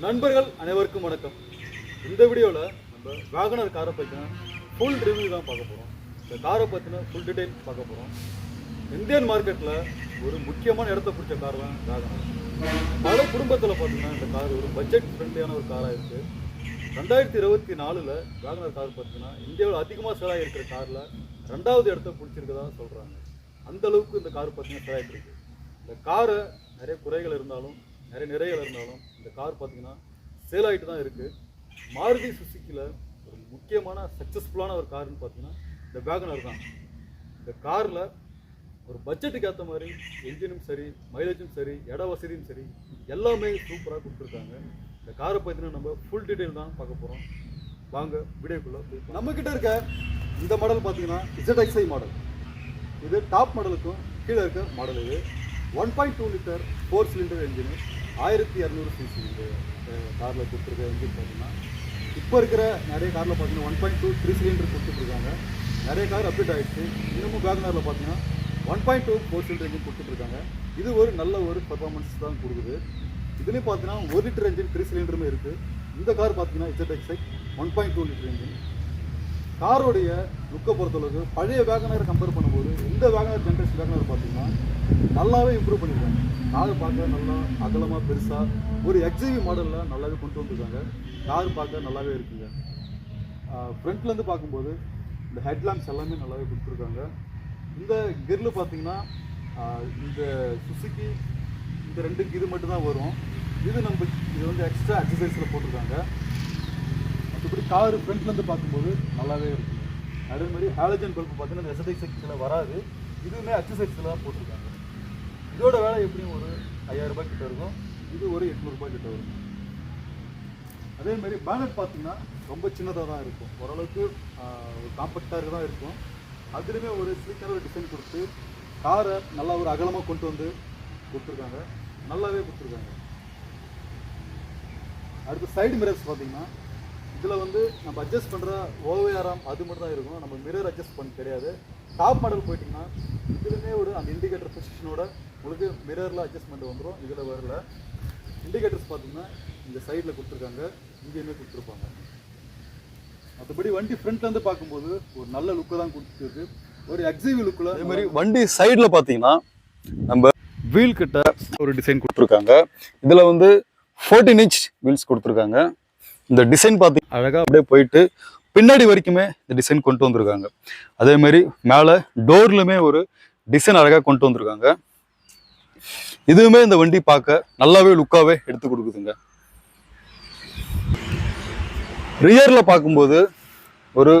நண்பர்கள் அனைவருக்கும் வணக்கம். இந்த வீடியோவில் நம்ம வேகனர் காரை பற்றின ஃபுல் ரிவ்யூ தான் பார்க்க போகிறோம் இந்த காரை பற்றின ஃபுல் டீடைல் பார்க்க போகிறோம் இந்தியன் மார்க்கெட்டில் ஒரு முக்கியமான இடத்த பிடிச்ச கார் தான் வேகனர் பல குடும்பத்தில் பார்த்தீங்கன்னா இந்த கார் ஒரு பட்ஜெட் ஃப்ரெண்ட்லியான ஒரு காராக இருக்குது ரெண்டாயிரத்தி இருபத்தி நாலில் வேகனர் கார் பார்த்தீங்கன்னா இந்தியாவில் அதிகமாக சேலாக இருக்கிற காரில் ரெண்டாவது இடத்த பிடிச்சிருக்கதா சொல்கிறாங்க அந்தளவுக்கு இந்த கார் பார்த்தீங்கன்னா சேலாகிட்டு இருக்குது இந்த காரை நிறைய குறைகள் இருந்தாலும் நிறைய நிறைகள் இருந்தாலும் இந்த கார் பார்த்தீங்கன்னா சேல் ஆகிட்டு தான் இருக்குது மாருதி சுசுக்கியில் ஒரு முக்கியமான சக்ஸஸ்ஃபுல்லான ஒரு கார்னு பார்த்தீங்கன்னா இந்த வேகனர் தான். இந்த காரில் ஒரு பட்ஜெட்டுக்கு ஏற்ற மாதிரி என்ஜினும் சரி மைலேஜும் சரி இட வசதியும் சரி எல்லாமே சூப்பராக கொடுத்துருக்காங்க. இந்த காரை பற்றின நம்ம ஃபுல் டீட்டெயில் தான் பார்க்க போகிறோம் வாங்க வீடியோக்குள்ளே போய் நம்ம கிட்ட இருக்க இந்த மாடல் பார்த்தீங்கன்னா எக்ஸ்ஐ மாடல் இது டாப் மாடலுக்கும் கீழே இருக்க மாடல் இது. One point two litre four cylinder engine ஆயிரத்தி இரநூறு சிசி இந்த காரில் கொடுத்துருக்க என்ஜின் பார்த்தீங்கன்னா இப்போ இருக்கிற நிறைய காரில் பார்த்தீங்கன்னா one point two three cylinder கொடுத்துட்ருக்காங்க. நிறைய கார் அப்டேட் ஆகிடுச்சு இன்னமும் வேகனாரில் பார்த்தீங்கன்னா one point two four cylinder engine கொடுத்துட்ருக்காங்க. இது ஒரு நல்ல ஒரு பர்ஃபார்மன்ஸ் தான் கொடுக்குது. இதுலேயும் பார்த்தீங்கன்னா ஒரு லிட்டர் என்ஜின் த்ரீ சிலிண்டருமே இருக்குது இந்த கார் பார்த்தீங்கன்னா ZXi one point two litre engine காரோடைய லுக்கை பொறுத்தளவுக்கு பழைய வேகனர் கம்பேர் பண்ணும்போது இந்த வேகனர் ஜென்ரேஷன் வேகனர் பார்த்தீங்கன்னா நல்லாவே இம்ப்ரூவ் பண்ணியிருக்காங்க. கார் பார்க்க நல்லா அகலமாக பெருசாக ஒரு எக்ஸிவி மாடலில் நல்லாவே கொண்டு வந்திருக்காங்க. கார் பார்க்க நல்லாவே இருக்குங்க. ஃப்ரண்ட்லேருந்து பார்க்கும்போது இந்த ஹெட்லாம்ப்ஸ் எல்லாமே நல்லாவே கொடுத்துருக்காங்க. இந்த கிரில் பார்த்தீங்கன்னா இந்த சுசுக்கி இந்த ரெண்டு கிரு மட்டும் தான் வரும். இது நம்ம இது வந்து எக்ஸ்ட்ரா எக்ஸசைஸில் போட்டிருக்காங்க. மற்றபடி கார் ஃப்ரண்ட்லேருந்து பார்க்கும்போது நல்லாவே இருக்கும் அதே மாதிரி ஹாலஜன் பல்ப் பார்த்தீங்கன்னா இந்த எக்ஸசைஸ் செக்ஷனில் வராது. இதுவுமே எக்ஸசைஸில் தான் போட்டிருக்காங்க. இதோட வேலை எப்படியும் ஒரு ஐயாயிரம் ரூபாய் கிட்ட இருக்கும். இது ஒரு எட்நூறுபா கிட்ட வரும். அதே மாதிரி பேனட் பார்த்தீங்கன்னா ரொம்ப சின்னதாக தான் இருக்கும். ஓரளவுக்கு ஒரு காம்பேக்டாக தான் இருக்கும். அதுலேயுமே ஒரு ஸ்லீக்கராக ஒரு டிசைன் கொடுத்து காரை நல்லா ஒரு அகலமாக கொண்டு வந்து கொடுத்துருக்காங்க. நல்லாவே கொடுத்துருக்காங்க. அடுத்து சைடு மிரர்ஸ் பார்த்தீங்கன்னா இதில் வந்து நம்ம அட்ஜஸ்ட் பண்ணுற ஓவையாரம் அது மட்டும் தான் இருக்கும் நம்ம மிரர் அட்ஜஸ்ட் பண்ண தெரியாது டாப் மாடல் போயிட்டிங்கன்னா இதுலேயுமே ஒரு அந்த இண்டிகேட்டர் பொசிஷனோட உங்களுக்கு மிரரில் அட்ஜஸ்ட்மெண்ட் வந்துடும் இதில் வரல. இண்டிகேட்டர்ஸ் பார்த்தீங்கன்னா இந்த சைடில் கொடுத்துருக்காங்க. இங்கேயுமே கொடுத்துருப்பாங்க. மற்றபடி வண்டி ஃப்ரண்ட்லேருந்து பார்க்கும்போது ஒரு நல்ல லுக்கு தான் கொடுத்துருக்கு. ஒரு எக்ஸிவி லுக்கில் அதே மாதிரி வண்டி சைடில் பார்த்தீங்கன்னா நம்ம வீல் கிட்ட ஒரு டிசைன் கொடுத்துருக்காங்க. இதில் வந்து ஃபோர்டீன் இன்ச் வீல்ஸ் கொடுத்துருக்காங்க. இந்த டிசைன் பார்த்தி அழகாக அப்படியே போயிட்டு பின்னாடி வரைக்குமே இந்த டிசைன் கொண்டு வந்திருக்காங்க. அதே மாதிரி மேலே டோர்லுமே ஒரு டிசைன் அழகாக கொண்டு வந்திருக்காங்க. இதுவுமே இந்த வண்டி பார்க்க நல்லாவே லுக்காகவே எடுத்து கொடுக்குதுங்க. ரியரில் பார்க்கும்போது ஒரு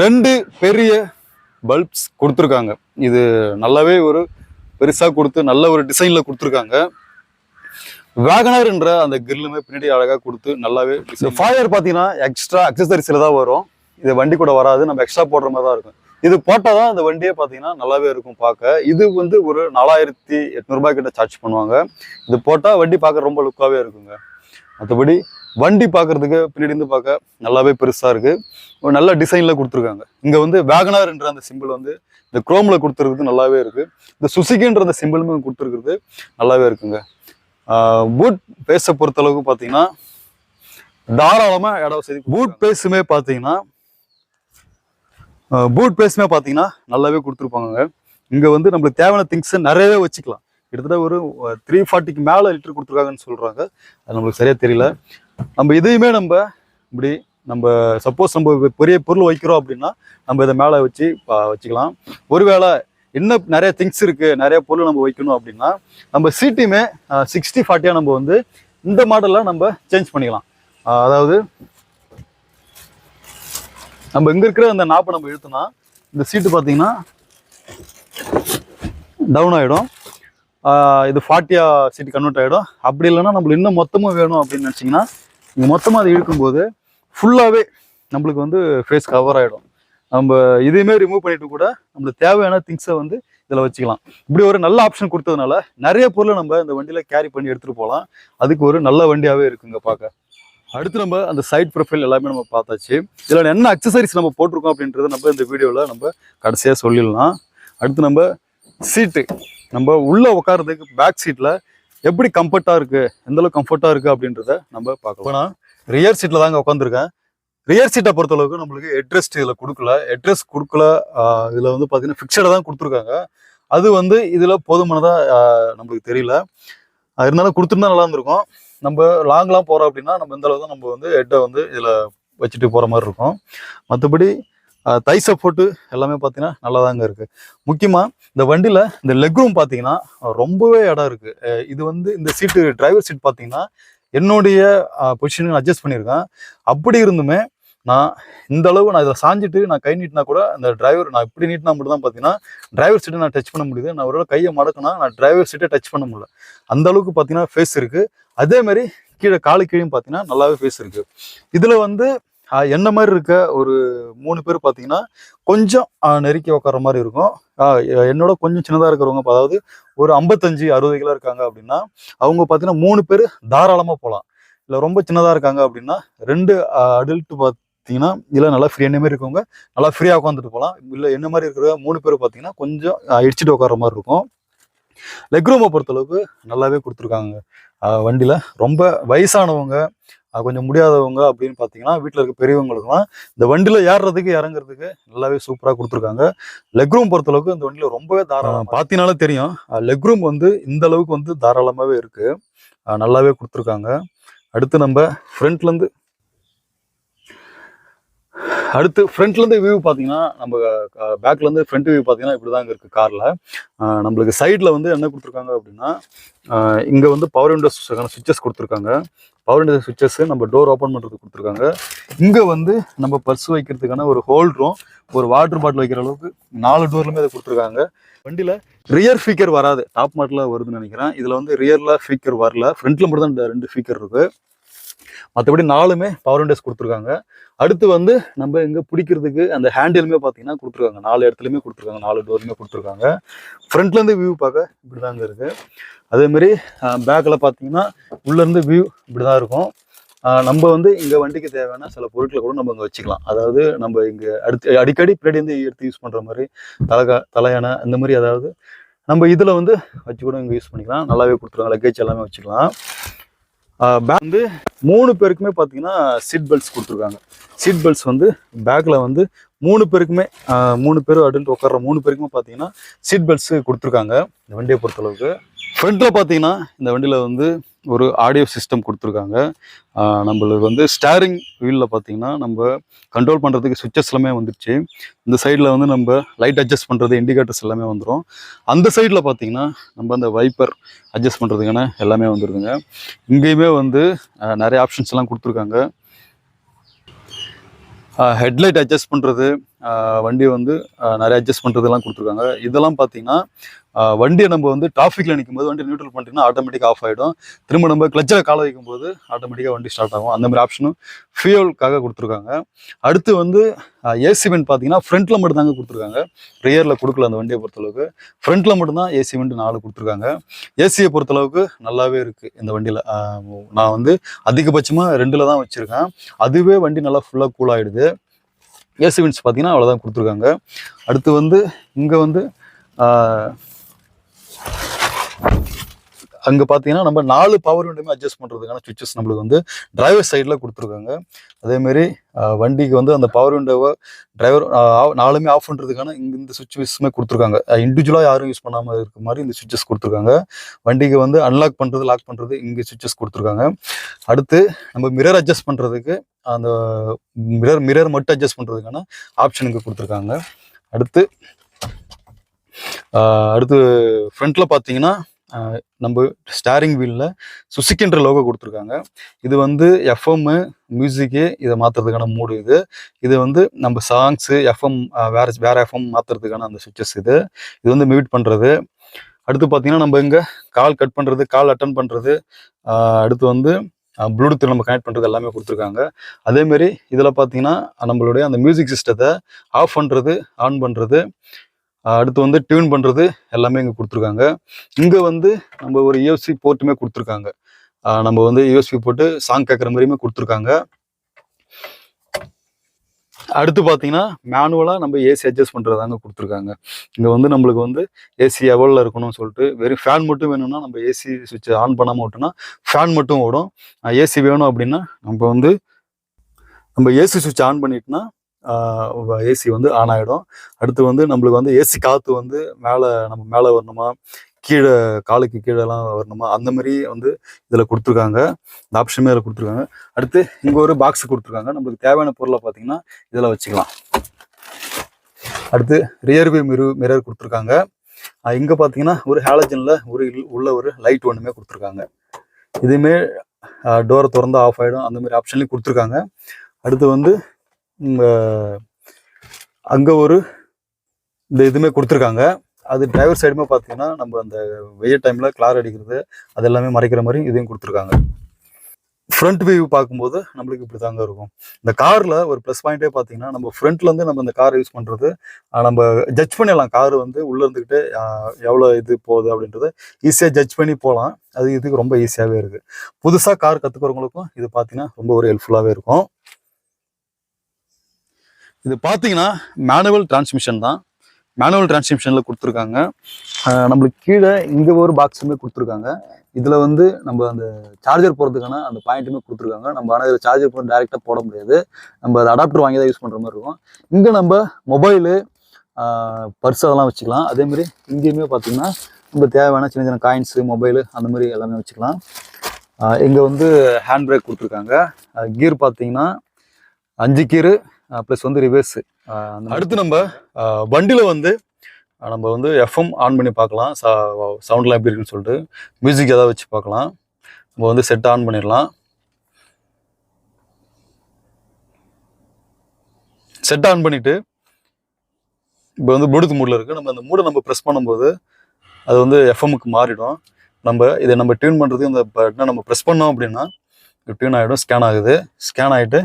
ரெண்டு பெரிய பல்ப்ஸ் கொடுத்துருக்காங்க. இது நல்லாவே ஒரு பெருசாக கொடுத்து நல்ல ஒரு டிசைனில் கொடுத்துருக்காங்க. வேகனர்ன்ற அந்த கிரில்லுமே பின்னாடி அழகாக கொடுத்து நல்லாவே இந்த ஃபாயர் பார்த்தீங்கன்னா எக்ஸ்ட்ரா அக்சசரிஸில் தான் வரும். இது வண்டி கூட வராது. நம்ம எக்ஸ்ட்ரா போடுற மாதிரி தான் இருக்கும். இது போட்டால் தான் இந்த வண்டியே பார்த்தீங்கன்னா நல்லாவே இருக்கும் பார்க்க. இது வந்து ஒரு நாலாயிரத்தி எட்நூறுபா கிட்ட சார்ஜ் பண்ணுவாங்க. இது போட்டால் வண்டி பார்க்க ரொம்ப லுக்காகவே இருக்குங்க. மற்றபடி வண்டி பார்க்கறதுக்கு பின்னாடி இருந்து பார்க்க நல்லாவே பெருசாக இருக்குது ஒரு நல்ல டிசைனில் கொடுத்துருக்காங்க. இங்கே வந்து வேகனார் என்ற அந்த சிம்பிள் வந்து இந்த குரோமில் கொடுத்துருக்குறது நல்லாவே இருக்குது இந்த சுசுகின்ற அந்த சிம்பிளுமே கொடுத்துருக்குறது நல்லாவே இருக்குங்க. பூட் பேஸை பொறுத்தளவுக்கு பார்த்தீங்கன்னா தாராளமாக இட வசதி பூட் பேஸுமே பார்த்தீங்கன்னா பூட் பேஸுமே பார்த்தீங்கன்னா நல்லாவே கொடுத்துருப்பாங்க இங்கே வந்து நம்மளுக்கு தேவையான திங்ஸை நிறையவே வச்சுக்கலாம். கிட்டத்தட்ட ஒரு த்ரீ ஃபார்ட்டிக்கு மேலே லிட்டர் கொடுத்துருக்காங்கன்னு சொல்கிறாங்க அது நம்மளுக்கு சரியாக தெரியல. நம்ம இதையுமே நம்ம இப்படி நம்ம சப்போஸ் நம்ம பெரிய பொருள் வைக்கிறோம் அப்படின்னா நம்ம இதை மேலே வச்சு வச்சுக்கலாம். ஒருவேளை இன்னும் நிறைய திங்ஸ் இருக்குது நிறைய பொருள் நம்ம வைக்கணும் அப்படின்னா நம்ம சீட்டையுமே சிக்ஸ்டி ஃபார்ட்டியாக நம்ம வந்து இந்த மாடலில் நம்ம சேஞ்ச் பண்ணிக்கலாம். அதாவது நம்ம இங்கே இருக்கிற அந்த நாப்பை நம்ம இழுத்தோம்னா இந்த சீட்டு பார்த்தீங்கன்னா டவுன் ஆகிடும் இது ஃபார்ட்டியா சீட்டு கன்வெர்ட் ஆகிடும் அப்படி இல்லைன்னா நம்மளுக்கு இன்னும் மொத்தமாக வேணும் அப்படின்னு நினச்சிங்கன்னா இங்கே மொத்தமாக அதை இழுக்கும்போது ஃபுல்லாகவே நம்மளுக்கு வந்து ஃபேஸ் கவர் ஆகிடும் நம்ம இதையுமே ரிமூவ் பண்ணிட்டு கூட நம்மளுக்கு தேவையான திங்ஸை வந்து இதில் வச்சுக்கலாம். இப்படி ஒரு நல்ல ஆப்ஷன் கொடுத்ததுனால நிறைய பொருளை நம்ம இந்த வண்டியில் கேரி பண்ணி எடுத்துகிட்டு போகலாம். அதுக்கு ஒரு நல்ல வண்டியாகவே இருக்குங்க பார்க்க. அடுத்து நம்ம அந்த சைட் ப்ரொஃபைல் எல்லாமே நம்ம பார்த்தாச்சு. இதில் என்ன அக்சசரிஸ் நம்ம போட்டிருக்கோம் அப்படின்றத நம்ம இந்த வீடியோவில் நம்ம கடைசியாக சொல்லிடலாம். அடுத்து நம்ம சீட்டு நம்ம உள்ளே உட்கார்றதுக்கு பேக் சீட்டில் எப்படி கம்ஃபர்ட்டாக இருக்குது எந்த கம்ஃபர்ட்டாக இருக்குது அப்படின்றத நம்ம பார்க்கலாம். நான் ரியர் சீட்டில் தாங்க உட்காந்துருக்கேன் ரியர் சீட்டை பொறுத்தளவுக்கு நம்மளுக்கு ஹெட்ரெஸ்ட் இதில் கொடுக்கல. ஹெட்ரெஸ்ட் கொடுக்கல. இதில் வந்து பார்த்தீங்கன்னா ஃபிக்ஸடாக தான் கொடுத்துருக்காங்க. அது வந்து இதில் போதுமானதாக நம்மளுக்கு தெரியல. இருந்தாலும் கொடுத்துருந்தா நல்லா இருந்திருக்கும். நம்ம லாங்லாம் போகிறோம் அப்படின்னா நம்ம இந்த அளவு தான் நம்ம வந்து ஹெட்டை வந்து இதில் வச்சுட்டு போகிற மாதிரி இருக்கும். மற்றபடி தை சப்போர்ட்டு எல்லாமே பார்த்தீங்கன்னா நல்லா தாங்க இருக்குது முக்கியமாக இந்த வண்டியில் இந்த லெக் ரூம் பார்த்தீங்கன்னா ரொம்பவே இடம் இருக்குது இது வந்து இந்த சீட்டு டிரைவர் சீட் பார்த்தீங்கன்னா என்னுடைய பொசிஷனுக்கு அட்ஜஸ்ட் பண்ணியிருக்கேன். அப்படி இருந்துமே நான் இந்த அளவு நான் இதில் சாஞ்சிட்டு நான் கை நீட்டினா கூட அந்த டிரைவர் நான் இப்படி நீட்டினா மட்டும் தான் பார்த்தீங்கன்னா டிரைவர் சீட்டை நான் டச் பண்ண முடியுது. நான் ஒரு கையை மடக்கினா நான் டிரைவர் சீட்டை டச் பண்ண முடியல. அந்த அளவுக்கு பார்த்தீங்கன்னா ஃபேஸ் இருக்குது அதே மாதிரி கீழே காலு கீழேயும் பார்த்தீங்கன்னா நல்லாவே ஃபேஸ் இருக்குது இதில் வந்து என்ன மாதிரி இருக்க? ஒரு மூணு பேர் பார்த்தீங்கன்னா கொஞ்சம் நெருக்கி உட்கார மாதிரி இருக்கும். என்னோட கொஞ்சம் சின்னதாக இருக்கிறவங்க அதாவது ஒரு ஐம்பத்தஞ்சு அறுபது கிலோ இருக்காங்க அப்படின்னா அவங்க பார்த்தீங்கன்னா மூணு பேர் தாராளமாக போகலாம். இல்லை ரொம்ப சின்னதாக இருக்காங்க அப்படின்னா ரெண்டு அடல்ட் பார்த்தீங்கன்னா இல்லை நல்லா ஃப்ரீ என்ன மாதிரி இருக்கவங்க நல்லா ஃப்ரீயாக உட்காந்துட்டு போகலாம் இல்லை என்ன மாதிரி இருக்கிற மூணு பேர் பார்த்தீங்கன்னா கொஞ்சம் ஆஹ், இடிச்சிட்டு உட்கார மாதிரி இருக்கும். லெக் ரூமை பொறுத்தளவுக்கு நல்லாவே கொடுத்துருக்காங்க. வண்டியில் ரொம்ப வயசானவங்க கொஞ்சம் முடியாதவங்க அப்படின்னு பார்த்தீங்கன்னா வீட்டில் இருக்க பெரியவங்களுக்குலாம் இந்த வண்டியில் ஏறுறதுக்கு இறங்குறதுக்கு நல்லாவே சூப்பராக கொடுத்துருக்காங்க. லெக் ரூம் பொறுத்தளவுக்கு இந்த வண்டியில் ரொம்பவே தாராளம் பார்த்தீங்கனாலே தெரியும். லெக் ரூம் வந்து இந்த அளவுக்கு வந்து தாராளமாகவே இருக்குது நல்லாவே கொடுத்துருக்காங்க. அடுத்து நம்ம ஃப்ரண்ட்லேருந்து அடுத்து ஃப்ரண்ட்லேருந்து வியூ பார்த்தீங்கன்னா நம்ம பேக்லேருந்து ஃப்ரண்ட் வியூ பார்த்தீங்கன்னா இப்படி தான் இருக்குது காரில் நம்மளுக்கு சைடில் வந்து என்ன கொடுத்துருக்காங்க அப்படின்னா இங்கே வந்து பவர் விண்டோஸ்க்கான சுவிச்சஸ் கொடுத்துருக்காங்க. பவர் விண்டோ சுவிச்சஸ் நம்ம டோர் ஓப்பன் பண்ணுறதுக்கு கொடுத்துருக்காங்க. இங்கே வந்து நம்ம பர்ஸ் வைக்கிறதுக்கான ஒரு ஹோல்டரும் ஒரு வாட்டர் பாட்டில் வைக்கிற அளவுக்கு நாலு டோர்லுமே அதை கொடுத்துருக்காங்க. வண்டியில் ரியர் ஃபீக்கர் வராது. டாப் மாட்டில் வருதுன்னு நினைக்கிறேன். இதில் வந்து ரியரில் ஃபீக்கர் வரல. ஃப்ரண்ட்டில் மட்டும் தான் ரெண்டு ஃபீக்கர் இருக்குது மற்றபடி நாலுமே பவர் விண்டோஸ் கொடுத்துருக்காங்க. அடுத்து வந்து நம்ம இங்கே பிடிக்கிறதுக்கு அந்த ஹேண்டிலுமே பார்த்தீங்கன்னா கொடுத்துருக்காங்க. நாலு இடத்துலையுமே கொடுத்துருக்காங்க. நாலு டோருமே கொடுத்துருக்காங்க. ஃப்ரண்ட்லேருந்து வியூ பார்க்க இப்படி தாங்க இருக்குது அதேமாரி பேக்கில் பார்த்தீங்கன்னா உள்ளேருந்து வியூ இப்படி தான் இருக்கும். நம்ம வந்து இங்கே வண்டிக்கு தேவையான சில பொருட்களை கூட நம்ம இங்கே வச்சுக்கலாம். அதாவது நம்ம இங்கே அடுத்து அடிக்கடி பின்னாடி வந்து எடுத்து யூஸ் பண்ணுற மாதிரி தலகா தலையானை இந்த மாதிரி அதாவது நம்ம இதில் வந்து வச்சு கூட இங்கே யூஸ் பண்ணிக்கலாம். நல்லாவே கொடுத்துருவாங்க லக்கேஜ் எல்லாமே வச்சுக்கலாம். வந்து மூணு பேருக்குமே பார்த்தீங்கன்னா சீட் பெல்ட்ஸ் கொடுத்துருக்காங்க. சீட் பெல்ட்ஸ் வந்து பேக்கில் வந்து மூணு பேருக்குமே மூணு பேரும் அடல்ட் உட்கார்ற மூணு பேருக்குமே பார்த்தீங்கன்னா சீட் பெல்ட்ஸு கொடுத்துருக்காங்க. இந்த வண்டியை பொறுத்தளவுக்கு. ஃப்ரண்ட்டில் பார்த்தீங்கன்னா இந்த வண்டியில் வந்து ஒரு ஆடியோ சிஸ்டம் கொடுத்துருக்காங்க. நம்மளுக்கு வந்து ஸ்டேரிங் வீலில் பார்த்தீங்கன்னா நம்ம கண்ட்ரோல் பண்ணுறதுக்கு சுவிச்சஸ் எல்லாமே வந்துருச்சு. இந்த சைடில் வந்து நம்ம லைட் அட்ஜஸ்ட் பண்ணுறது இண்டிகேட்டர்ஸ் எல்லாமே வந்துடும் அந்த சைடில் பார்த்தீங்கன்னா நம்ம அந்த வைப்பர் அட்ஜஸ்ட் பண்ணுறதுக்கான எல்லாமே வந்துருதுங்க. இங்கேயுமே வந்து நிறைய ஆப்ஷன்ஸ் எல்லாம் கொடுத்துருக்காங்க. ஹெட்லைட் அட்ஜஸ்ட் பண்ணுறது வண்டி வந்து நிறைய அட்ஜஸ்ட் பண்ணுறதெல்லாம் கொடுத்துருக்காங்க. இதெல்லாம் பார்த்தீங்கன்னா வண்டியை நம்ம வந்து டிராஃபிக்கில் நிற்கும் போது வண்டி நியூட்ரல் பண்ணிட்டீங்கன்னா ஆட்டோமேட்டிக்காக ஆஃப் ஆகிடும் திரும்ப நம்ம கிளச்சில் கால வைக்கும் போது ஆட்டோமேட்டிக்காக வண்டி ஸ்டார்ட் ஆகும். அந்த மாதிரி ஆப்ஷனும் ஃபியூலுக்காக கொடுத்துருக்காங்க. அடுத்து வந்து ஏசி வெண்ட் பார்த்தீங்கன்னா ஃப்ரண்ட்டில் மட்டும் தாங்க கொடுத்துருக்காங்க. ரியரில் கொடுக்கல அந்த வண்டியை பொறுத்தளவுக்கு. ஃப்ரண்ட்டில் மட்டும்தான் ஏசி வெண்ட் நாலு கொடுத்துருக்காங்க. ஏசியை பொறுத்தளவுக்கு நல்லாவே இருக்குது இந்த வண்டியில். நான் வந்து அதிகபட்சமாக ரெண்டில் தான் வச்சுருக்கேன். அதுவே வண்டி நல்லா ஃபுல்லாக கூல் ஆகிடுது ஏசுவின்ஸ் பார்த்தீங்கன்னா அவ்வளோதான் கொடுத்துருக்காங்க. அடுத்து வந்து இங்கே வந்து அங்கே பார்த்தீங்கன்னா நம்ம நாலு பவர் விண்டுமே அட்ஜஸ்ட் பண்ணுறதுக்கான சுவிச்சஸ் நம்மளுக்கு வந்து டிரைவர் சைடில் கொடுத்துருக்காங்க. அதேமாரி வண்டிக்கு வந்து அந்த பவர் விண்டோவை டிரைவர் நாலுமே ஆஃப் பண்ணுறதுக்கான இந்த சுவிச்சஸுமே கொடுத்துருக்காங்க. இண்டிவிஜுவலாக யாரும் யூஸ் பண்ணாமல் இருக்க மாதிரி இந்த சுவிச்சஸ் கொடுத்துருக்காங்க. வண்டிக்கு வந்து அன்லாக் பண்ணுறது லாக் பண்ணுறது இங்கே சுவிச்சஸ் கொடுத்துருக்காங்க. அடுத்து நம்ம மிரர் அட்ஜஸ்ட் பண்ணுறதுக்கு அந்த மிரர் மிரர் மட்டும் அட்ஜஸ்ட் பண்ணுறதுக்கான ஆப்ஷன் இங்கே கொடுத்துருக்காங்க. அடுத்து அடுத்து ஃப்ரண்ட்டில் பார்த்தீங்கன்னா நம்ம ஸ்டாரிங் வீலில் சுசுக்கின்ற லோகோ கொடுத்துருக்காங்க. இது வந்து எஃப்எம்மு மியூசிக்கு இதை மாற்றுறதுக்கான மூடு இது. இது வந்து நம்ம சாங்ஸு எஃப்எம் வேற வேறு எஃப்எம் மாற்றுறதுக்கான அந்த சுவிச்சஸ் இது. இது வந்து மியூட் பண்ணுறது அடுத்து பார்த்தீங்கன்னா நம்ம இங்கே கால் கட் பண்ணுறது கால் அட்டன் பண்ணுறது அடுத்து வந்து ப்ளூடூத் நம்ம கனெக்ட் பண்ணுறது எல்லாமே கொடுத்துருக்காங்க. அதேமாரி இதில் பார்த்தீங்கன்னா நம்மளுடைய அந்த மியூசிக் சிஸ்டத்தை ஆஃப் பண்ணுறது ஆன் பண்ணுறது அடுத்து வந்து டியூன் பண்ணுறது எல்லாமே இங்கே கொடுத்துருக்காங்க. இங்கே வந்து நம்ம ஒரு யூஎஸ்பி போர்ட்டுமே கொடுத்துருக்காங்க. நம்ம வந்து யூஎஸ்பி போட்டு சாங் கேட்குற மாதிரியுமே கொடுத்துருக்காங்க. அடுத்து பார்த்தீங்கன்னா மேனுவலாக நம்ம ஏசி அட்ஜஸ்ட் பண்ணுறதாங்க கொடுத்துருக்காங்க. இங்கே வந்து நம்மளுக்கு வந்து ஏசி எவ்வளோ இருக்கணும்னு சொல்லிட்டு வெறும் ஃபேன் மட்டும் வேணும்னா நம்ம ஏசி சுவிட்ச் ஆன் பண்ணாமல் விட்டோம்னா ஃபேன் மட்டும் ஓடும். ஏசி வேணும் அப்படின்னா நம்ம வந்து நம்ம ஏசி சுவிட்ச் ஆன் பண்ணிட்டோம்னா ஏசி வந்து ஆன் ஆகிடும் அடுத்து வந்து நம்மளுக்கு வந்து ஏசி காற்று வந்து மேலே நம்ம மேலே வரணுமா? கீழே காலுக்கு கீழெல்லாம் வரணுமா? அந்த மாதிரி வந்து இதில் கொடுத்துருக்காங்க. இந்த ஆப்ஷனுமே இதில் கொடுத்துருக்காங்க. அடுத்து இங்கே ஒரு பாக்ஸ் கொடுத்துருக்காங்க. நம்மளுக்கு தேவையான பொருளை பார்த்தீங்கன்னா இதில் வச்சுக்கலாம். அடுத்து ரியர்வியூ மிரு மிரர் கொடுத்துருக்காங்க. இங்கே பார்த்தீங்கன்னா ஒரு ஹேலஜனில் ஒரு உள்ள ஒரு லைட் ஒன்றுமே கொடுத்துருக்காங்க. இதுவுமே டோரை திறந்து ஆஃப் ஆகிடும் அந்த மாதிரி ஆப்ஷன்லேயும் கொடுத்துருக்காங்க. அடுத்து வந்து அங்கே ஒரு இந்த இதுவுமே கொடுத்துருக்காங்க. அது டிரைவர் சைடுமே பார்த்தீங்கன்னா நம்ம அந்த வெயில் டைமில் கிளார் அடிக்கிறது அது எல்லாமே மறைக்கிற மாதிரி இதையும் கொடுத்துருக்காங்க. ஃப்ரண்ட் வியூ பார்க்கும்போது நம்மளுக்கு இப்படி தாங்க இருக்கும். இந்த காரில் ஒரு ப்ளஸ் பாயிண்ட்டே பார்த்தீங்கன்னா நம்ம ஃப்ரண்ட்லேருந்து நம்ம இந்த காரை யூஸ் பண்ணுறது நம்ம ஜட்ஜ் பண்ணிடலாம். கார் வந்து உள்ளே இருந்துக்கிட்டு எவ்வளோ இது போகுது அப்படின்றத ஈஸியாக ஜட்ஜ் பண்ணி போகலாம். அது இதுக்கு ரொம்ப ஈஸியாகவே இருக்குது புதுசாக கார் கற்றுக்கிறவங்களுக்கும் இது பார்த்தீங்கன்னா ரொம்ப ஒரு ஹெல்ப்ஃபுல்லாகவே இருக்கும். இது பார்த்தீங்கன்னா மேனுவல் டிரான்ஸ்மிஷன் தான். மேனுவல் டிரான்ஸ்மிஷனில் கொடுத்துருக்காங்க. நம்மளுக்கு கீழே இங்கே ஒரு பாக்ஸுமே கொடுத்துருக்காங்க. இதில் வந்து நம்ம அந்த சார்ஜர் போகிறதுக்கான அந்த பாயிண்ட்டுமே கொடுத்துருக்காங்க. நம்ம ஆனால் இதில் சார்ஜர் போட்டு டேரெக்டாக போட முடியாது. நம்ம அதை அடாப்டர் வாங்கி தான் யூஸ் பண்ணுற மாதிரி இருக்கும். இங்கே நம்ம மொபைலு பர்ஸ் அதெல்லாம் வச்சுக்கலாம். அதேமாதிரி இங்கேயுமே பார்த்தீங்கன்னா நம்ம தேவையான சின்ன சின்ன காயின்ஸு மொபைலு அந்த மாதிரி எல்லாமே வச்சுக்கலாம். இங்கே வந்து ஹேண்ட் பிரேக் கொடுத்துருக்காங்க கீர் பார்த்தீங்கன்னா அஞ்சு கீரு ப்ளஸ் வந்து ரிவர்ஸ் அடுத்து நம்ம வண்டியில் வந்து நம்ம வந்து எஃப்எம் ஆன் பண்ணி பார்க்கலாம். சவுண்ட்லாம் எப்படி இருக்குன்னு சொல்லிட்டு. மியூசிக் ஏதாவது வச்சு பார்க்கலாம். நம்ம வந்து செட் ஆன் பண்ணிடலாம். செட் ஆன் பண்ணிவிட்டு இப்போ வந்து ப்ளூடூத் மூடில் இருக்குது நம்ம அந்த மூடை நம்ம ப்ரெஸ் பண்ணும்போது அது வந்து எஃப்எம்முக்கு மாறிடும். நம்ம இதை நம்ம டியூன் பண்ணுறதுக்கு இந்த பட்டனை நம்ம ப்ரெஸ் பண்ணோம் அப்படின்னா டியூன் ஆகிடும் ஸ்கேன் ஆகுது. ஸ்கேன் ஆகிட்டு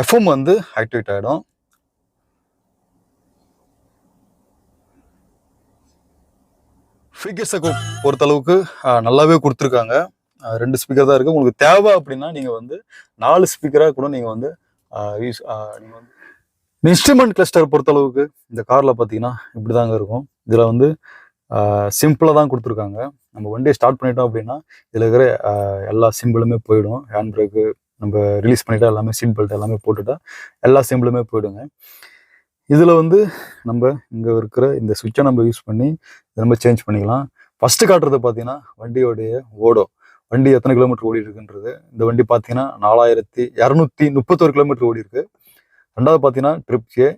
எஃப்எம் வந்து ஆக்டிவேட் ஆகிடும் ஸ்பீக்கர்ஸை பொறுத்தளவுக்கு நல்லாவே கொடுத்துருக்காங்க. ரெண்டு ஸ்பீக்கர் தான் இருக்குது உங்களுக்கு தேவை அப்படின்னா நீங்கள் வந்து நாலு ஸ்பீக்கராக கூட நீங்கள் வந்து யூஸ் நீங்கள் வந்து இன்ஸ்ட்ருமெண்ட் கிளஸ்டர் பொறுத்தளவுக்கு இந்த காரில் பார்த்தீங்கன்னா இப்படி தாங்க இருக்கும். இதில் வந்து சிம்பிளாக தான் கொடுத்துருக்காங்க. நம்ம ஒன் டே ஸ்டார்ட் பண்ணிட்டோம் அப்படின்னா இதில் இருக்கிற எல்லா சிம்பிளுமே போயிடும். ஹேண்ட் பிரேக்கு நம்ம ரிலீஸ் பண்ணிட்டா எல்லாமே சீட் பெல்ட் எல்லாமே போட்டுட்டா எல்லா சிம்பிளுமே போயிடுங்க. இதில் வந்து நம்ம இங்கே இருக்கிற இந்த சுவிட்சை நம்ம யூஸ் பண்ணி இதை நம்ம சேஞ்ச் பண்ணிக்கலாம். ஃபஸ்ட்டு காட்டுறது பார்த்தீங்கன்னா வண்டியோடைய ஓடும் வண்டி எத்தனை கிலோமீட்டர் ஓடி இருக்குன்றது இந்த வண்டி பார்த்தீங்கன்னா நாலாயிரத்தி இரநூத்தி முப்பத்தொரு கிலோமீட்டர் ஓடி இருக்கு ரெண்டாவது பார்த்தீங்கன்னா ட்ரிப் ஏ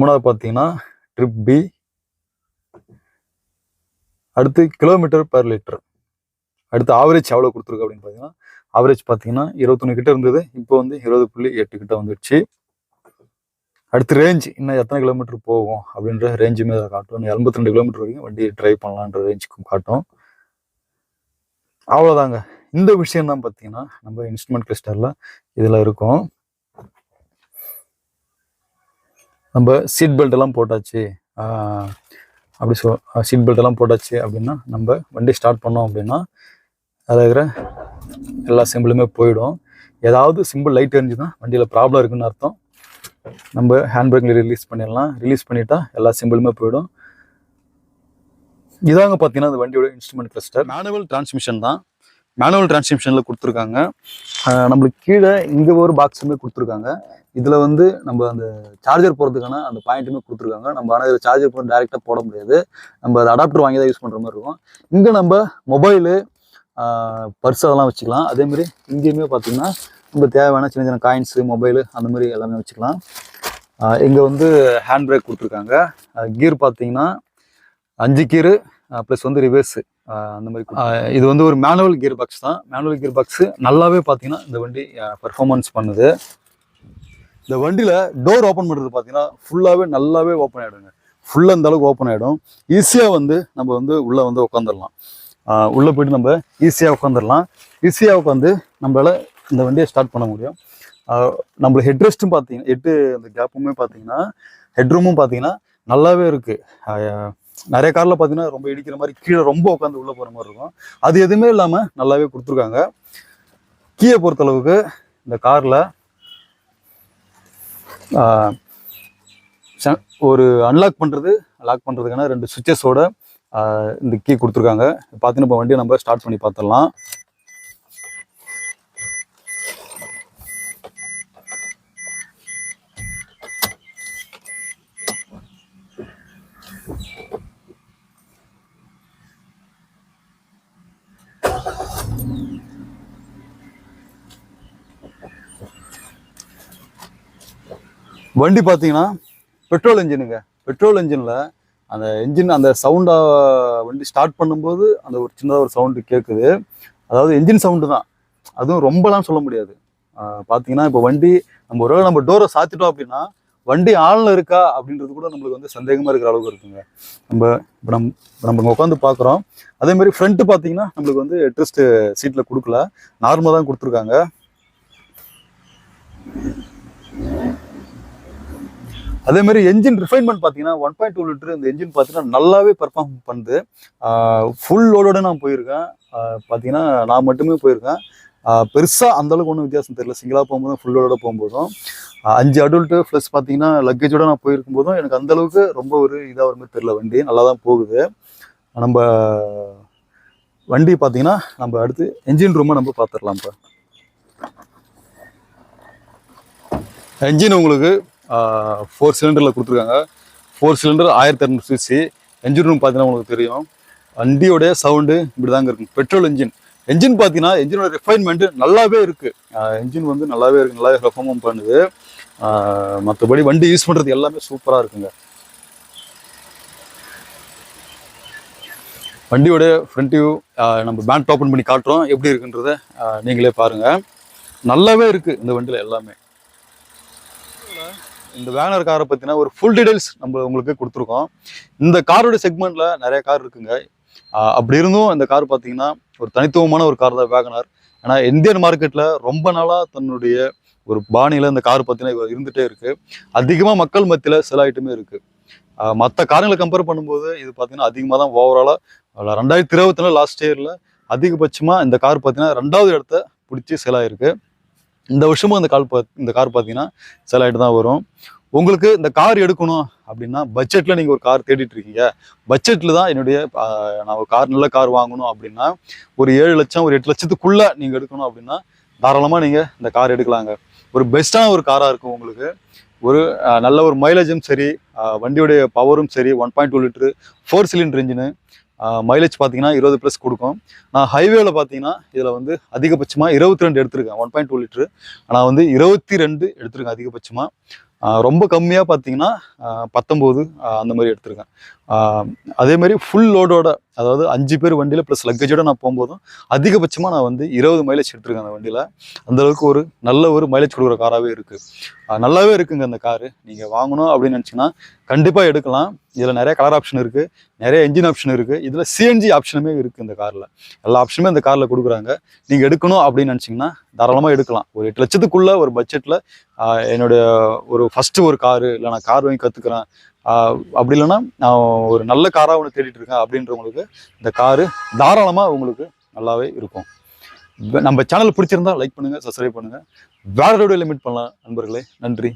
மூணாவது பார்த்தீங்கன்னா ட்ரிப் பி அடுத்து கிலோமீட்டர் பெர் லிட்டர் அடுத்து ஆவரேஜ் எவ்வளோ கொடுத்துருக்கு அப்படின்னு பார்த்தீங்கன்னா ஆவரேஜ் பார்த்தீங்கன்னா இருபத்தொன்று கிட்ட இருந்தது. இப்போ வந்து இருபது புள்ளி எட்டு கிட்ட வந்துடுச்சு அடுத்து ரேஞ்ச் இன்னும் எத்தனை கிலோமீட்டர் போகும் அப்படின்ற ரேஞ்சுமே அதை காட்டும். எண்பத்தி ரெண்டு கிலோமீட்டர் வரைக்கும் வண்டி ட்ரைவ் பண்ணலான்ற ரேஞ்சுக்கும் காட்டும். அவ்வளோதாங்க இந்த விஷயம் தான் பார்த்தீங்கன்னா நம்ம இன்ஸ்ட்ருமெண்ட் கிளஸ்டரில் இதில் இருக்கும். நம்ம சீட் பெல்ட் எல்லாம் போட்டாச்சு. அப்படி சொல் சீட் பெல்ட் எல்லாம் போட்டாச்சு அப்படின்னா நம்ம வண்டி ஸ்டார்ட் பண்ணோம் அப்படின்னா அதில் இருக்கிற எல்லா சிம்பிளுமே போயிடும். ஏதாவது சிம்பிள் லைட் எரிஞ்சுன்னா வண்டியில் ப்ராப்ளம் இருக்குன்னு அர்த்தம். நம்ம ஹேண்ட் பிரேக்கில் ரிலீஸ் பண்ணிடலாம். ரிலீஸ் பண்ணிட்டா எல்லா சிம்பிளுமே போயிடும். இதாங்க பார்த்தீங்கன்னா அந்த வண்டியோட இன்ஸ்ட்ருமெண்ட் கிளஸ்டர் மேனுவல் டிரான்ஸ்மிஷன் தான். மேனுவல் டிரான்ஸ்மிஷனில் கொடுத்துருக்காங்க. நம்மளுக்கு கீழே இங்கே ஒரு பாக்ஸுமே கொடுத்துருக்காங்க. இதில் வந்து நம்ம அந்த சார்ஜர் போகிறதுக்கான அந்த பாயிண்ட்டுமே கொடுத்துருக்காங்க. நம்ம ஆனால் இதில் சார்ஜர் போட்டு டேரெக்டாக போட முடியாது. நம்ம அது அடாப்டர் வாங்கி தான் யூஸ் பண்ணுற மாதிரி இருக்கும். இங்கே நம்ம மொபைலு பர்ஸ் அதெல்லாம் வச்சுக்கலாம். அதேமாதிரி இங்கேயுமே பார்த்தீங்கன்னா நம்ம தேவையான சின்ன சின்ன காயின்ஸு மொபைலு அந்த மாதிரி எல்லாமே வச்சுக்கலாம். இங்கே வந்து ஹேண்ட் பிரேக் கொடுத்துருக்காங்க. கீர் பார்த்தீங்கன்னா அஞ்சு கீரு ப்ளஸ் வந்து ரிவர்ஸு அந்த மாதிரி இது வந்து ஒரு மேனுவல் கியர் பாக்ஸ் தான். மேனுவல் கியர் பாக்ஸு நல்லாவே பார்த்தீங்கன்னா இந்த வண்டி பர்ஃபார்மன்ஸ் பண்ணுது. இந்த வண்டியில் டோர் ஓப்பன் பண்ணுறது பார்த்தீங்கன்னா ஃபுல்லாகவே நல்லாவே ஓப்பன் ஆகிடுங்க ஃபுல்லாக இந்த அளவுக்கு ஓப்பன் ஆகிடும் ஈஸியாக வந்து நம்ம வந்து உள்ளே வந்து உட்காந்துடலாம் உள்ளே போயிட்டு நம்ம ஈஸியாக உட்காந்துடலாம் ஈஸியாக உட்காந்து நம்மளால் இந்த வண்டியை ஸ்டார்ட் பண்ண முடியும். ஆஹ் நம்மள ஹெட் ரெஸ்ட்டும் பார்த்தீங்கன்னா ஹெட்டு அந்த கேப்புமே பார்த்தீங்கன்னா ஹெட்ரூமும் பார்த்தீங்கன்னா நல்லாவே இருக்குது நிறைய காரில் பார்த்தீங்கன்னா ரொம்ப இடிக்கிற மாதிரி கீழே ரொம்ப உட்காந்து உள்ளே போகிற மாதிரி இருக்கும். அது எதுவுமே இல்லாமல் நல்லாவே கொடுத்துருக்காங்க. கீயை பொறுத்தளவுக்கு இந்த காரில் ச- ஒரு அன்லாக் பண்ணுறது லாக் பண்ணுறதுக்கான ரெண்டு சுவிச்சஸோட இந்த கீ கொடுத்துருக்காங்க. பார்த்தீங்கன்னா இப்போ வண்டியை நம்ம ஸ்டார்ட் பண்ணி பார்த்துடலாம். வண்டி பார்த்தீங்கன்னா பெட்ரோல் இன்ஜினுங்க பெட்ரோல் இன்ஜினில் அந்த என்ஜின் அந்த சவுண்டாக வண்டி ஸ்டார்ட் பண்ணும்போது அந்த ஒரு சின்னதாக ஒரு சவுண்டு கேட்குது அதாவது என்ஜின் சவுண்டு தான். அதுவும் ரொம்பலாம் சொல்ல முடியாது. பார்த்தீங்கன்னா இப்போ வண்டி நம்ம ஒரு நம்ம டோரை சாத்திட்டோம் அப்படின்னா வண்டி ஆளில் இருக்கா அப்படின்றது கூட நம்மளுக்கு வந்து சந்தேகமாக இருக்கிற அளவுக்கு இருக்குங்க. நம்ம இப்போ நம்ம இப்போ நம்ம உட்காந்து பார்க்குறோம் அதே மாதிரி ஃப்ரண்ட்டு பார்த்தீங்கன்னா நம்மளுக்கு வந்து ட்ரிஸ்ட் சீட்டில் கொடுக்கல. நார்மலாக தான் கொடுத்துருக்காங்க. அதே மாதிரி என்ஜின் ரிஃபைன்மெண்ட் பார்த்தீங்கன்னா ஒன் பாயிண்ட் டூ லிட்டர் இந்த என்ஜின் பார்த்தீங்கன்னா நல்லாவே பர்ஃபார்ம் பண்ணுது. ஃபுல் லோடோட நான் போயிருக்கேன். பார்த்தீங்கன்னா நான் மட்டுமே போயிருக்கேன். பெருசாக அந்தளவுக்கு ஒன்றும் வித்தியாசம் தெரியல. சிங்கிளாக போகும்போதும் ஃபுல் லோடோட போகும்போதும். அஞ்சு அடல்ட்டு ப்ளஸ் பார்த்தீங்கன்னா லக்கேஜோட நான் போயிருக்கும் போதும் எனக்கு அந்தளவுக்கு ரொம்ப ஒரு இதாக ஒரு மாதிரி தெரியல. வண்டி நல்லா தான் போகுது. நம்ம வண்டி பார்த்தீங்கன்னா நம்ம அடுத்து என்ஜின் ரூமை நம்ம பார்த்துடலாம் இப்போ என்ஜின் உங்களுக்கு ஃபோர் சிலிண்டரில் கொடுத்துருக்காங்க. ஃபோர் சிலிண்டர் ஆயிரத்தி இரநூறு சிசி என்ஜின் ரூம் பார்த்தீங்கன்னா உங்களுக்கு தெரியும். வண்டியோடைய சவுண்டு இப்படி தாங்க இருக்கும். பெட்ரோல் இன்ஜின் என்ஜின் பார்த்தீங்கன்னா என்ஜினோட ரிஃபைன்மெண்ட்டு நல்லாவே இருக்குது என்ஜின் வந்து நல்லாவே இருக்குது நல்லாவே பெர்ஃபார்ம் பண்ணுது. மற்றபடி வண்டி யூஸ் பண்ணுறது எல்லாமே சூப்பராக இருக்குங்க. வண்டியோட ஃப்ரண்ட் வியூ நம்ம பேண்ட் ஓப்பன் பண்ணி காட்டுறோம். எப்படி இருக்குன்றத நீங்களே பாருங்கள் நல்லாவே இருக்குது இந்த வண்டியில் எல்லாமே. இந்த வேனர் காரை பற்றினா ஒரு ஃபுல் டீடைல்ஸ் நம்ம உங்களுக்கு கொடுத்துருக்கோம். இந்த காரோட செக்மெண்ட்ல நிறைய கார் இருக்குங்க. அப்படி இருந்தும் இந்த கார் பார்த்தீங்கன்னா ஒரு தனித்துவமான ஒரு கார் தான் வேகனார். ஏன்னா இந்தியன் மார்க்கெட்டில் ரொம்ப நாளாக தன்னுடைய ஒரு பாணியில் இந்த கார் பார்த்தீங்கன்னா இருந்துகிட்டே இருக்குது அதிகமாக மக்கள் மத்தியில் சில ஐட்டமே இருக்குது மற்ற காரங்களை கம்பேர் பண்ணும்போது இது பார்த்தீங்கன்னா அதிகமாக தான் ஓவராலாக ரெண்டாயிரத்தி இருபத்தி நாலு லாஸ்ட் இயரில் அதிகபட்சமாக இந்த கார் பார்த்தீங்கன்னா ரெண்டாவது இடத்த பிடிச்சி சேல் ஆயிருக்கு. இந்த வருஷமும் இந்த கார் பா இந்த கார் பார்த்தீங்கன்னா சேல் ஆகிட்டு தான் வரும். உங்களுக்கு இந்த கார் எடுக்கணும் அப்படின்னா பட்ஜெட்டில் நீங்கள் ஒரு கார் தேடிட்டு இருக்கீங்க. பட்ஜெட்டில் தான் என்னுடைய நான் ஒரு கார் நல்ல கார் வாங்கணும் அப்படின்னா ஒரு ஏழு லட்சம் ஒரு எட்டு லட்சத்துக்குள்ளே நீங்கள் எடுக்கணும் அப்படின்னா தாராளமாக நீங்கள் இந்த கார் எடுக்கலாங்க. ஒரு பெஸ்ட்டான ஒரு காராக இருக்கும் உங்களுக்கு. ஒரு நல்ல ஒரு மைலேஜும் சரி வண்டியோடைய வண்டியுடைய பவரும் சரி one point two litre four cylinder engine mileage பார்த்தீங்கன்னா இருபது ப்ளஸ் கொடுக்கும். நான் ஹைவேல பார்த்தீங்கன்னா இதில் வந்து அதிகபட்சமாக இருபத்தி ரெண்டு எடுத்திருக்கேன் ஒன் பாயிண்ட் டூ லிட்டரு ஆனால் வந்து இருபத்தி ரெண்டு எடுத்திருக்கேன் அதிகபட்சமாக ரொம்ப கம்மியாக பார்த்தீங்கன்னா பத்தொம்போது அந்த மாதிரி எடுத்திருக்கேன். அதே மாதிரி ஃபுல் லோடோட அதாவது அஞ்சு பேர் வண்டியில் ப்ளஸ் லக்கேஜோட நான் போகும்போதும் அதிகபட்சமாக நான் வந்து இருபது மைலேஜ் எடுத்துருக்கேன் அந்த வண்டியில். அந்தளவுக்கு ஒரு நல்ல ஒரு மைலேஜ் கொடுக்குற காராகவே இருக்குது நல்லாவே இருக்குங்க அந்த காரு நீங்கள் வாங்கணும் அப்படின்னு நினச்சிங்கன்னா கண்டிப்பாக எடுக்கலாம். இதில் நிறைய கலர் ஆப்ஷன் இருக்குது நிறைய இன்ஜின் ஆப்ஷன் இருக்குது இதில் சிஎன்ஜி ஆப்ஷனுமே இருக்குது இந்த காரில் எல்லா ஆப்ஷனுமே இந்த காரில் கொடுக்குறாங்க. நீங்கள் எடுக்கணும் அப்படின்னு நினச்சிங்கன்னா தாராளமாக எடுக்கலாம். ஒரு எட்டு லட்சத்துக்குள்ளே ஒரு பட்ஜெட்டில் என்னுடைய ஒரு ஃபஸ்ட்டு ஒரு காரு இல்லை நான் கார் வாங்கி கற்றுக்குறேன் அப்படி இல்லைன்னா நான் ஒரு நல்ல காராக ஒன்று தேடிட்டு இருக்கேன் அப்படின்றவங்களுக்கு இந்த காரு தாராளமாக உங்களுக்கு நல்லாவே இருக்கும். நம்ம சேனல் பிடிச்சிருந்தா லைக் பண்ணுங்கள் சப்ஸ்கிரைப் பண்ணுங்கள் வேற வீடியோ லிமிட் பண்ணலாம். நண்பர்களே நன்றி.